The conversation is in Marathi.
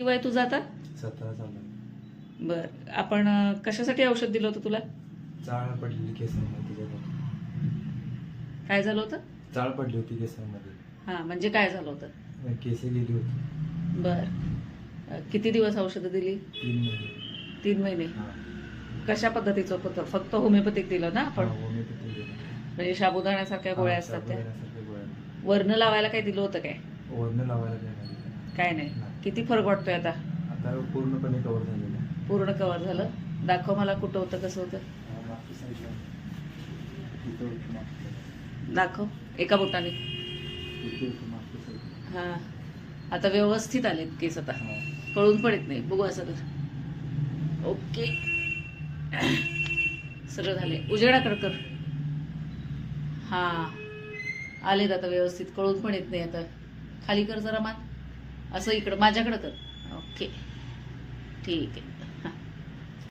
किती वय तुझं आता? सतरा चालू बर. आपण अं, कशासाठी औषध दिलं होतं तुला? चाळ पडलेली केसांमध्ये काय झालं होतं? चाळ पडली होती केसांमध्ये. हा म्हणजे काय झालं होतं? केसे गेली होती. बर. अं, किती दिवस औषधं दिली? तीन महिने. तीन महिने. हा. कशा पद्धतीचं होतं? फक्त होमिओपॅथिक दिलं ना आपण? हा, दिली. म्हणजे साबुदाण्यासारख्या गोळ्या हा, असतात त्या. साबुदाण्यासारख्या गोळ्या. वर्ण लावायला काय दिलं होतं काय? वरनं लावायला काय नाही. काय नाही. किती फरक वाटतोय आता? आता पूर्णपणे कव्हर झालेलं आहे. पूर्ण कव्हर झालं. दाखव मला कुठं होतं कसं होतं. मागच्या साईडला इथं होतं मागच्या साईडला. दाखव. एका बोटाने. इथे होतं मागच्या साईडला. हा. आता व्यवस्थित आलेत केस आता. हा. कळून पडत नाही. बघू असं तर. ओके. सगळं झाले. उजेडाकडं कर. हा. आलेत आता व्यवस्थित. कळून पण येत नाही आता. खाली कर जरा मान. असं इकडं माझ्याकडं कर. ओके. ठीक आहे. हां.